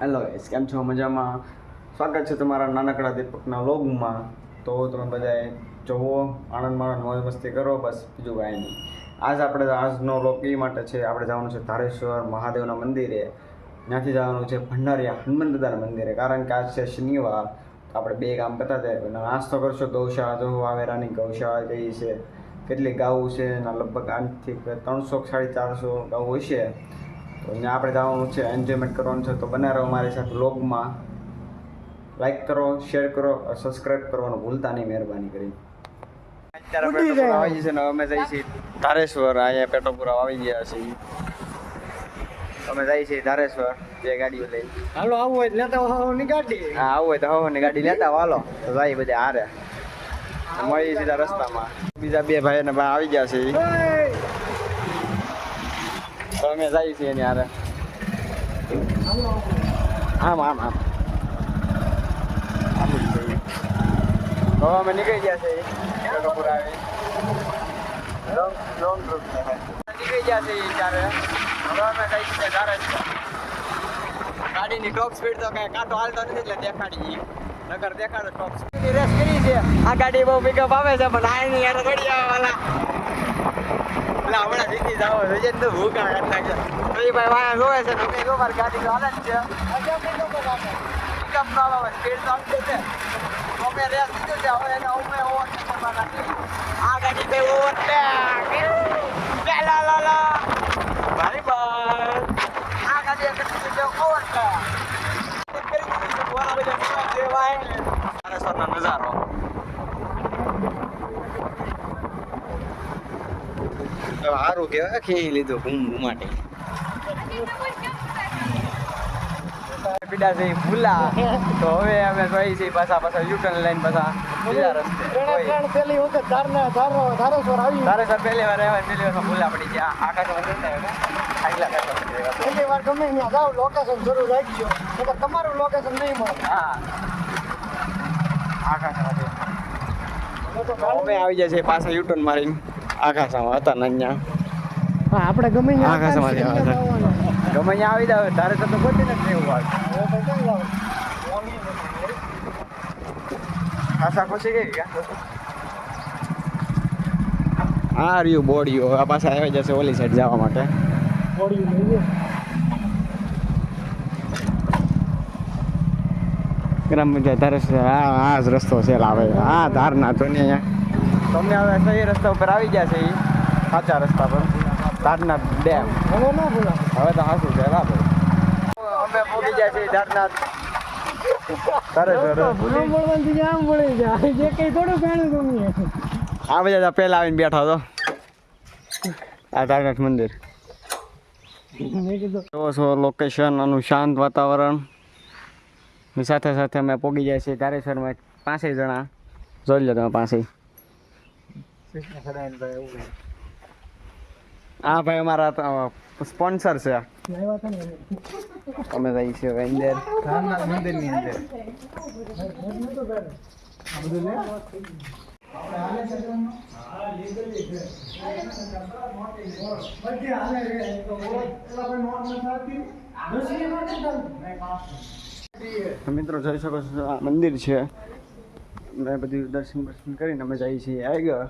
Hello S કેમ છો? મજામાં? સ્વાગત છે તમારા નાનકડા દીપકના લોગમાં તો તમે બધાએ જોવો આનંદ માણો મોજ મસ્તી કરો, બસ બીજું કાંઈ નહીં. આજ આપણે, આજનો લોક એ માટે છે, આપણે જવાનું છે ધારેશ્વર મહાદેવના મંદિરે. ત્યાંથી જવાનું છે ભંડારીયા હનુમાન દાદાના મંદિરે. કારણ કે આજ છે શનિવાર, તો આપણે બે કામ કરતા જાય. નાસ્તો કરશો ગૌશાળા જો વાવેરાની ગૌશાળા કઈ છે, કેટલી ગાઉ છે, એના લગભગ આઠથી ત્રણસો સાડી ચારસો ગાઉ હશે. તો અહીંયા આપણે જવાનું છે એન્જોયમેન્ટ કરવાનું છે. તો બના રહો મારી સાથે લોગમાં લાઈક કરો શેર કરો સબસ્ક્રાઇબ કરવાનું ભૂલતા નહીં મહેરબાની કરી અત્યારે આવી છે ને અમે જઈએ છીએ ધારેશ્વર. અહીંયા પેટોપુરા આવી ગયા છીએ અમે જઈએ છીએ ધારેશ્વર બે ગાડીઓ લઈ. હાલો આવું હોય લેતા આવવાની ગાડી. હા આવું હોય તો હવાની ગાડી લેતા વાલો તો જાય બધે હારે. મળીએ સીધા રસ્તામાં. બીજા બે ભાઈ ને આવી ગયા છે. તો અમે જઈએ છીએ એની હારે આમ આમ આમ. આમ તો અમે નીકળી ગયા છે પેટ્રોલ આવી લોંગ લોંગ રૂટ નીકળી ગયા છે ઈ ત્યારે. હવે અમે જઈએ છીએ ધારેશ્વર ગાડીની ટોપ સ્પીડ તો કઈ કાંટો હાલતો નથી એટલે દેખાડી. નગર દેખાડો ટોપ સ્પીડ રેસ કરી છે. આ ગાડી બહુ પિકઅપ આવે છે, પણ આ એની યાર ઘડી આવે હમણાં જીતી જાવ વિજય તો ભૂકા કરતા એ ભાઈ વાયા જોવે છે, તો જો મારી ગાડી તો હાલે જ છે. પિકઅપ નો આવે સ્પીડ તો આવતી છે. અમે રેસ લીધું છે હવે એને અમે ઓવરટેક કરવાના છે આ ગાડી બે ઓવરટેક. લા લા લા. ભાઈ ભાઈ આ ગાડી એક ઓવરટેક. દીધું નજારો. સારું કેવાય ખેઈ લીધું ઘૂમ માટે. પીડા છે ભૂલા. તો હવે અમે જોઈ છે પાછા પાછા યુટર્ન લાઈન પાછા બીજા રસ્તે. ત્રણે ત્રણ પેલી વખત ધારના ધારો ધારેશ્વર આવી. સર પહેલી વાર આવ્યા પહેલી વાર ભૂલા પડી ગયા. આકાશ આગલા પહેલી વાર ગમે ત્યાં જાઓ લોકેશન જરૂર રાખજો. નકર તમારું લોકેશન નહીં મળે. હા. અમે આવી જાય છે પાછા યુટર્ન મારીને. આકાશમાં હતા નન્યા હા આપણે ગમે કાંસામાંથી ગમે આવી જાવ તારે તો ગોતી નથી એવું વાત. આશા ખુશી ગઈ આ રહ્યું બોડીઓ. આ પાછા આવી જશે ઓલી સાઈડ જવા માટે. ગ્રામ પંચાયત ધારે આ જ રસ્તો છે લાવે. આ ધારના તો ને અહીંયા. તમને હવે સહી રસ્તા ઉપર આવી ગયા છે એ સાચા રસ્તા પર. ધારના ડેમ. હવે ના ભૂલા હવે તો હાસું છે બરાબર અમે પહોંચી ગયા છીએ તારનાથ. આ બધા પહેલા આવીને બેઠા હતો આ ધારનાથ મંદિર. જોવો છો લોકેશન આનું શાંત વાતાવરણ. ની સાથે સાથે અમે પોગી જાય છીએ. ધારેશ્વરમાં પાંચેય જણા. જોઈ લો તમે પાંચેય. આ ભાઈ, અમારા સ્પોન્સર છે. અમે જઈએ છીએ અંદર ધારનાથ મંદિરની અંદર. મિત્રો, જોઈ શકો છો, આ મંદિર છે. અમે બધું દર્શન દર્શન કરીને અમે જઈએ છીએ. આવી ગયો.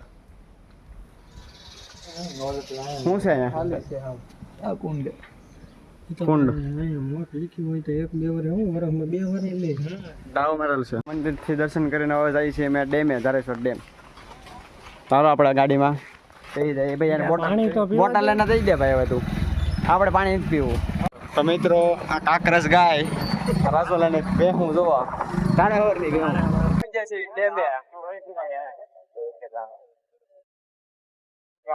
શું છે આ કુંડ. કુંડ. લીખી હોય તો એક બે વાર હું વરસમાં બે વાર લે. દાવ મારેલ છે. મંદિરથી દર્શન કરીને હવે જઈએ છીએ અમે ડેમે ધારેશ્વર ડેમ. ચાલો આપણા ગાડીમાં. જઈ જાય ભાઈ યાર પાણી બોટલ બોટલ લઈને દઈ દે ભાઈ હવે તું. આપણે પાણી જ પીવું. તો મિત્રો આ કાકરસ ગાય રાસો લઈને બેહું જોવા તાણે ખબર નહીં ગયું ડેમે.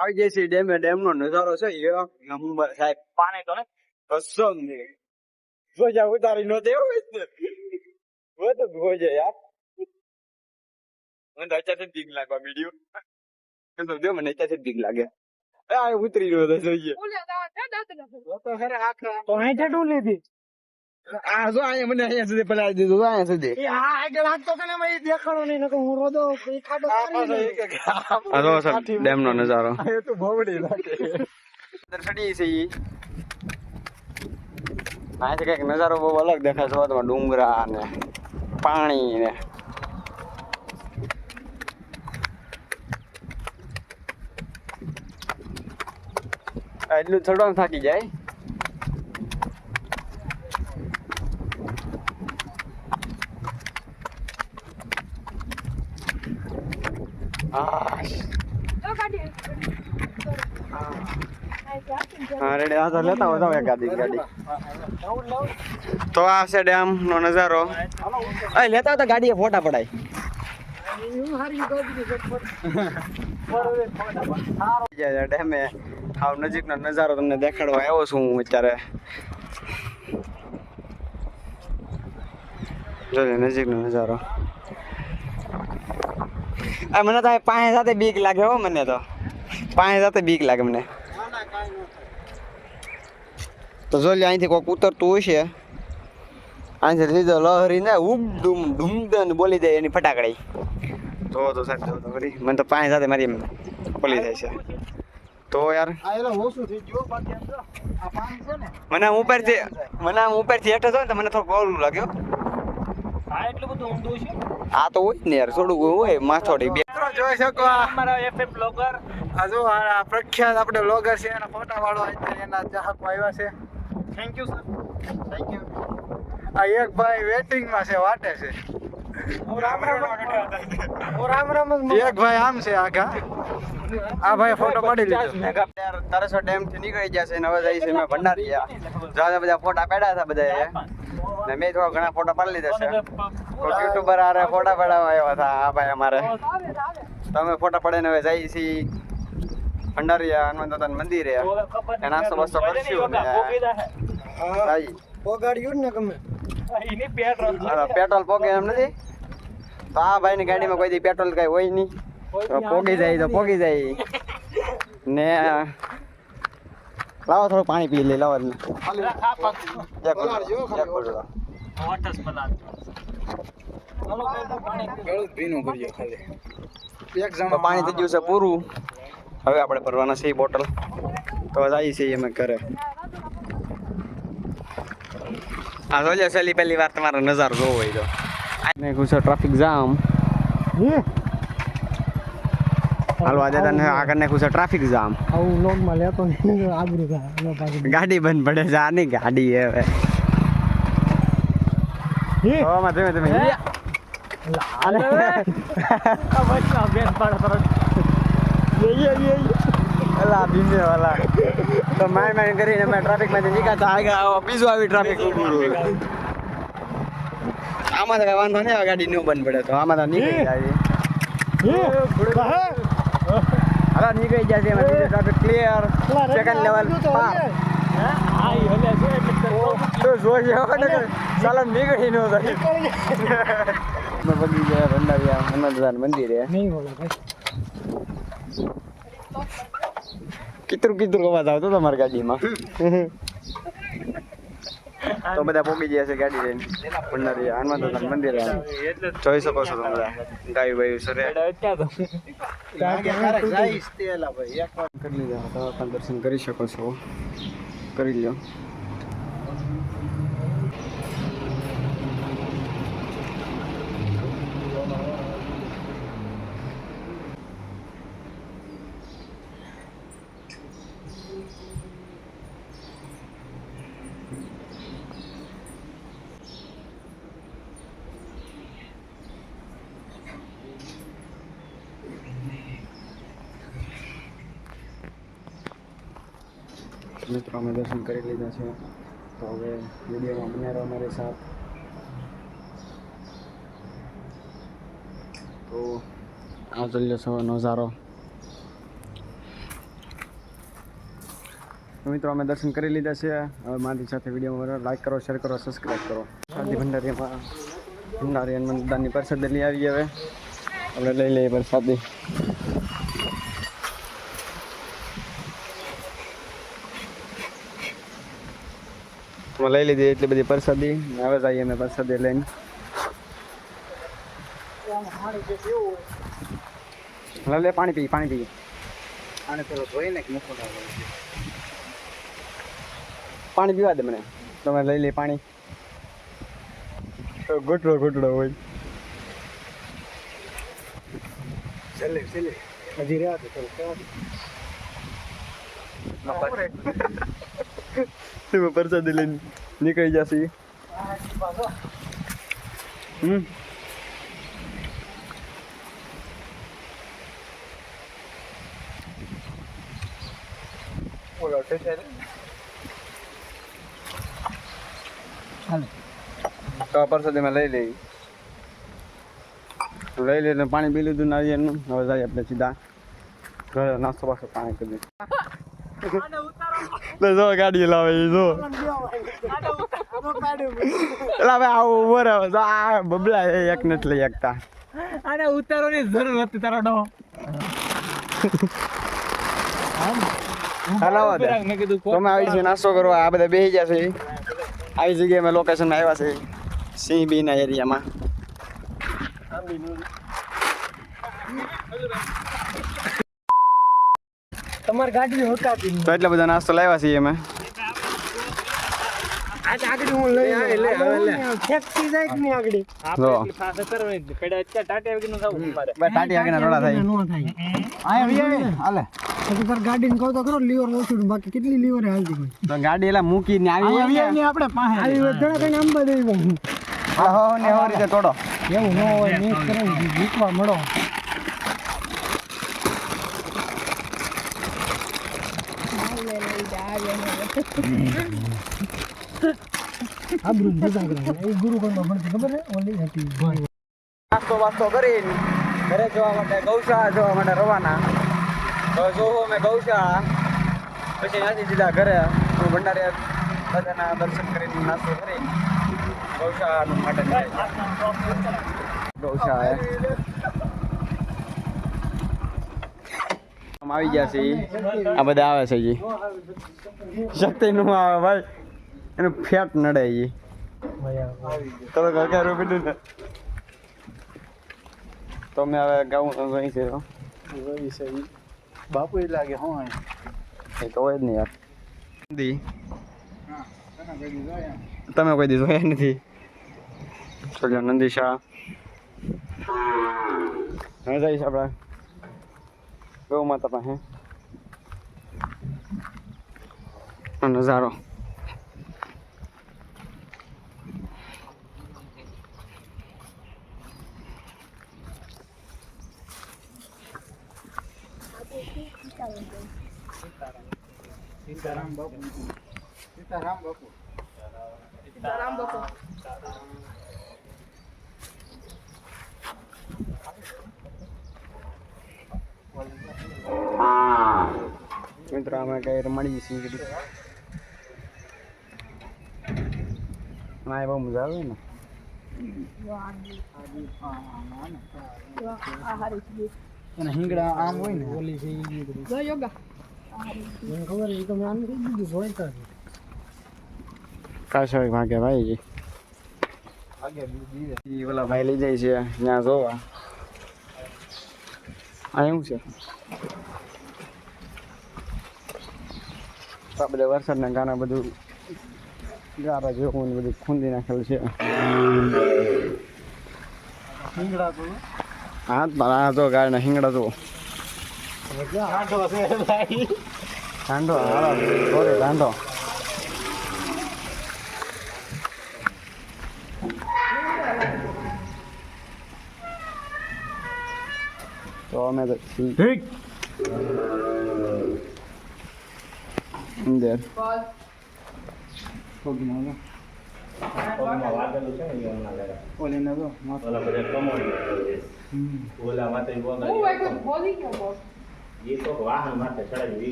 આવી જાય છે ડેમે ડેમ નો નજારો છે એ નંબર સાહેબ પાણી તો ને? બસો ધ્વજા ઉતારી નો દેવો બધું ધ્વજે યાર. મને અત્યારથી બીક લાગવા મીડિયો એમ તો જો મને અત્યારથી બીક લાગે. આ ઉતરી રહ્યો તો જોઈએ. તો ખરા આખા તો અહીં લીધી આ જો અહીંયા મને અહીંયા સુધી પલાળી દીધું જો અહીંયા સુધી. એ આગળ દેખાડો નહીં નકર હું રોદો એ ખાડો કરી લઈશ. આ જો સર ડેમ નો નજારો. એ તો ભવડી લાગે. કંઈક નજારો બહુ અલગ દેખાય છે તમારે ડુંગરા ને પાણી ને. એટલું થોડો થાકી જાય. હા રેડે આ લેતા હો જાવ એકાદી ગાડી તો આ છે નો નજારો. અહીં લેતા હોય ગાડીએ ફોટા પડાય. ડેમે હાવ નજીકનો નજારો તમને દેખાડવા આવ્યો છું હું અત્યારે. જોજો, નજીકનો નજારો. મને તો પાંચ સાથે બીક લાગે હો મને તો. પાંચ સાથે બીક લાગે મને. તો જો લે અહીંથી કોઈક ઉતરતું છે. અહીંથી લીધો લહરી ને ઉમ ડુમ ડુમ દન બોલી જાય એની ફટાકડી. તો તો સાહેબ, તો ખરી મને તો પાંચ સાથે મારી બોલી જાય છે. તો યાર છે મને ઉપરથી મને ઉપરથી હેઠો જો ને તો મને થોડુંક ઓલું લાગ્યો આ એટલું બધું ઊંડું છે? આ તો હોય ને યાર થોડું હોય માથોડી બે. જોઈ શકો અમારા એફએમ બ્લોગર. આ જો આ પ્રખ્યાત આપણે બ્લોગર છે એના ફોટા વાળો અત્યારે એના ચાહકો આવ્યા છે. Thank you sir thank you આ એક ભાઈ વેટિંગમાં છે વાટે છે. હું રામ રામ. હું રામ રામ જ એક ભાઈ આમ છે આખા. આ ભાઈ ફોટો પડી લીધો. તરસો ડેમથી નીકળી ગયા છે ને હવે જઈ છે મેં ભંડારીયા. જ્યાં બધા ફોટા પાડ્યા હતા બધા ને મેં થોડા ઘણા ફોટા પાડી લીધા છે. યુટ્યુબર આરે ફોટા પાડવા આવ્યા હતા આ ભાઈ અમારે. તમે ફોટા પાડીને હવે જઈ છીએ ભંડારીયા હનુમાન દાદાના મંદિરે. ને નાસ્તો બાસ્તો કરશું ને પોગાડ્યું ને ગમે પેટ્રોલ પોગે એમ નથી? તો આ ભાઈની ગાડીમાં કોઈ દી પેટ્રોલ કઈ હોય નહીં. તો પોગી જાય તો પોગી જાય. ને લાવો થોડું પાણી પી લે લાવો. પાણી થઈ ગયું છે પૂરું. હવે આપણે ભરવાના છે બોટલ. તો જઈએ છીએ અમે ઘરે. આ જોજો છેલ્લી પહેલી વાર તમારો નજારો જોવો હોય તો. નાખ્યું છે ટ્રાફિક જામ હાલો આજે તને આગળ ને છે ટ્રાફિક જામ આવું લેતો થાય એનો પાછું. ગાડી બંધ પડે છે આની ગાડી હવે. ધીમે ધીમે. અલા ભીમે વાલા. તો માય માય કરીને અમે ટ્રાફિકમાંથી નીકળતા આગળ બીજું આવી ટ્રાફિક આમાં તો વાંધો નહીં આવે ગાડી નો બંધ પડે તો. આમાં તો નીકળી જાય. હવે નીકળી જાય છે એમાં ટ્રાફિક ક્લિયર સેકન્ડ લેવલ પાર. હા? કિતરું કિતરું અવાજ આવતો તમારી ગાડીમાં? તો બધા પોગી ગયા છે ગાડી લઈને. ભંડારી હનુમાન દાદા મંદિર જોઈ શકો છો તમે ગાયું બાયું સરે. કરી લીધા દર્શન કરી શકો છો. કરી લ્યો મિત્રો અમે દર્શન કરી લીધા છે. તો હવે વિડીયોમાં બને રહો અમારી સાથ. તો આ જોઈ નજારો. મિત્રો, અમે દર્શન કરી લીધા છે. હવે મારી સાથે વીડિયો લાઈક કરો શેર કરો સબસ્ક્રાઈબ કરો. શાદી ભંડારીમાં ભંડારી હનુમાન દાદાની પ્રસાદ લઈ આવી હવે. આપણે લઈ લઈએ પ્રસાદી. અમે લઈ લીધી એટલી બધી પ્રસાદી. ને હવે જઈએ અમે પ્રસાદી લઈને. લે લે પાણી પી પાણી પી. આને પેલો ધોઈને મૂકો પાણી પીવા દે મને. તમે લઈ લે પાણી. તો ઘૂંટડો ઘૂંટડો હોય. છેલ્લે છેલ્લે હજી રહ્યા તો એમાં પ્રસાદી લઈને નીકળી જશે હમ તો આ પ્રસાદીમાં લઈ લઈ લઈ લઈને પાણી પી લીધું નારિયેળનું હવે જાય આપણે સીધા ઘરે નાસ્તો પાસે પાણી કરી જો ગાડી લાવે જો લાવે આવું બરાબર જો આ બબલા એક નથી લઈ શકતા આને ઉતારવાની જરૂર હતી તારો ડો હલાવો દે તમે આવી છે નાસ્તો કરવા આ બધા બેસી ગયા છે આવી જગ્યાએ અમે લોકેશનમાં આવ્યા છે સિંહ બીના એરિયામાં તમારી ગાડી હોતાતી તો એટલા બધા નાસ્તો લાવ્યા છીએ અમે. નો ગાડી એલા મૂકીને આવી આવી આવી પાસે. ને તોડો. એવું ન હોય કરે જીતવા મળો આબરૂ બધા કરે એ ગુરુ ભણતી ખબર છે ઓલી હતી નાસ્તો વાસ્તો કરીને ઘરે જોવા માટે ગૌશાળા જોવા માટે રવાના તો જોવો અમે ગૌશાળા પછી ત્યાંથી સીધા ઘરે હું ભંડારી બધાના દર્શન કરીને નાસ્તો કરી ગૌશાળા માટે. ગૌશાળા આમ આવી ગયા છે. આ બધા આવે છે જી. શક્તિ નું આવે ભાઈ. એનું ફેટ નડે જી તો કાકા રૂપિયું ને તો મેં હવે ગાઉં ગઈ છે તો. બાપુ એ લાગે હા એ તો હોય જ નહીં યાર. દી. તમે કોઈ દીધો જોયા નથી? ચલો નંદી શાહ. હવે જઈશ આપણે. ગૌ માતા પાસે આ નજારો સીતારામ બાપુ સીતારામ બાપુ મિત્રો અમે કઈ રમાડી છીએ ના એ બહુ મજા આવે ને. અને હિંગડા આમ હોય ને? ઓલી છે. મને ખબર તો મેં દીધું ભાગે ભાઈ જી. આગળ ઓલા ભાઈ લઈ જાય છે ત્યાં જોવા. આ એવું છે? આ બધા વરસાદના કારણે બધું ગારા જેવું બધું ખૂંદી નાખેલું છે. હા પણ આ જો ગાયના હિંગડા તો. સોરી તો અમે તો ઠીક અંદર પગમાં જો. ઓલી ને જો, માથું. હમ. ઓલા માટે એ તો વાહન માટે ચડાવી દેવી દીધી છે કે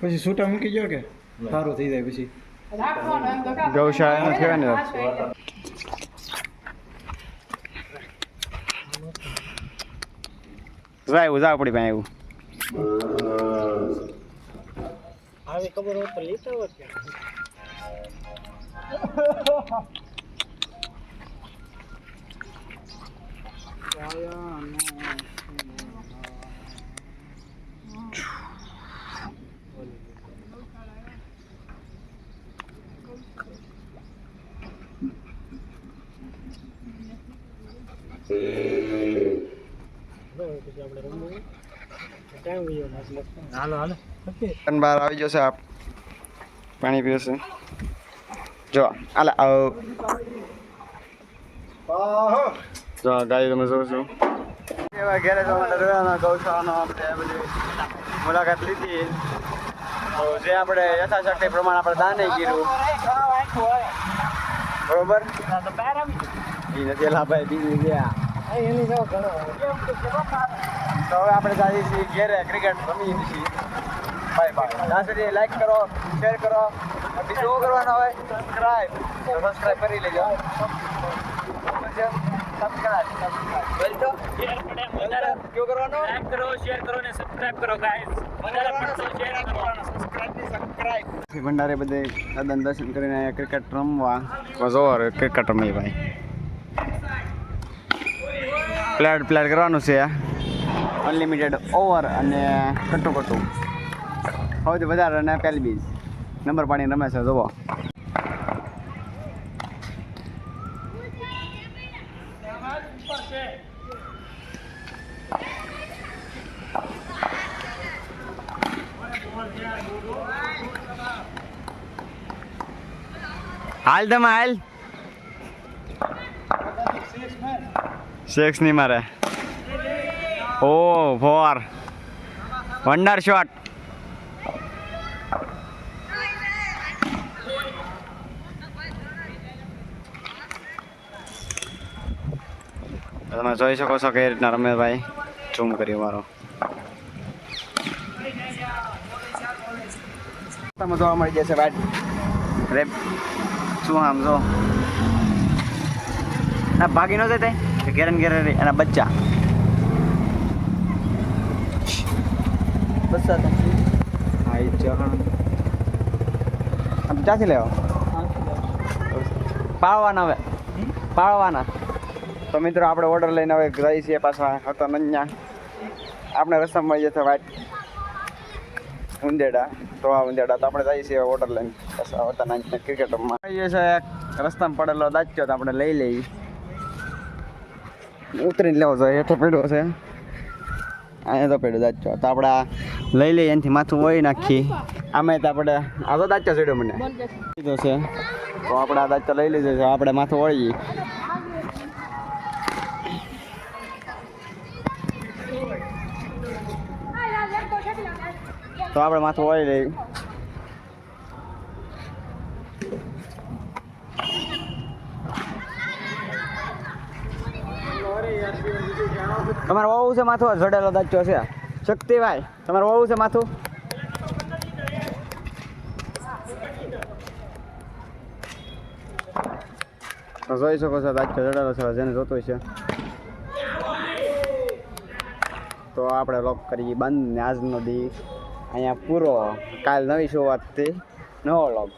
પછી છૂટા મૂકી ગયો કે સારું થઈ જાય પછી ગૌશાળા નથી કહેવાય ને જાય જાવ આપણી પાસે આવ્યું આવી ખબર હોત તો લેતા હોત આપણે રમવું હાલો હાલો બહાર આવી જશે આપ. પાણી પીવશે. જો, આલે, આવ. જો ગાય તમે જોઉં છું એવા ઘેરે જવાનો ગૌશાળાનો આપણે બધી મુલાકાત લીધી. જે આપણે યથાશક્તિ પ્રમાણે આપણે દાને કર્યું. બરોબર? એ નથી લાભાઈ બીજી ગયા. એની ઘણો તો હવે આપણે જઈએ છીએ ઘેરે ક્રિકેટ રમીએ છીએ. બાય બાય ત્યાં સુધી લાઈક કરો શેર કરો બીજું શું કરવાનું હોય? સબસ્ક્રાઈબ સબસ્ક્રાઈબ કરી લેજો. સબસ્ક્રાઈબ બોલતો કેવું કરવાનું? લાઈક કરો શેર કરો ને સબસ્ક્રાઇબ કરો ગાઈસ વધારે પડતો શેર કરો ભંડારે બધે દાદાને દર્શન કરીને ક્રિકેટ રમવા. બસ ક્રિકેટ રમી ભાઈ. પ્લેટ પ્લેટ કરવાનું છે અનલિમિટેડ ઓવર અને કટુ કટુ સૌથી વધારે અને પહેલી બીજ. નંબર પાણી રમે છે જોવો હાલ તમે હાલ. સિક્સ નહીં મારે. ઓ ફોર. વન્ડર શોટ તમે જોઈ શકો છો કે રીતના રમેશભાઈ ઝૂમ કર્યું મારો. તમે જોવા મળી જશે ભાઈ રે શું આમ જો? ભાગી ન જતા તે ઘેરન ઘેરે એના બચ્ચા. બસ હા, એ આમ ક્યાંથી લેવા? પાળવાના હવે. પાળવાના. તો મિત્રો, આપણે ઓર્ડર લઈને હવે જઈએ છીએ પાછા હતા નન્યા. આપણે રસ્તા મળી જશે વાટ ઉંદેડા તો આ ઉંદેડા. તો આપણે જઈએ છીએ ઓર્ડર લઈને પાછા હતા નાના ક્રિકેટ રમવા. છે રસ્તામાં પડેલો દાચ્યો તો આપણે લઈ લઈએ. ઉતરીને લેવો જોઈએ હેઠો પડ્યો છે. અહીંયા તો પડ્યો દાચો. તો આપણે લઈ લઈએ, એનાથી માથું વળી નાખી આમાં તો આપણે આ તો દાચો ચડ્યો મને. લીધો છે. તો આપણે આ દાચો લઈ લીધો છે. આપણે માથું વળીએ. તો આપણે માથું વળી લઈએ. તમારે વહુ છે માથું? જડેલો દાચો છે. શક્તિભાઈ, તમારે વહુ છે માથું? જોઈ શકો છો દાચો જડેલો છે, જેને જોતો છે. તો આપણે લોક કરી બંધ ને આજનો દી. અહીંયા પૂરો, કાલ નવી શરૂઆતથી નવો લોક.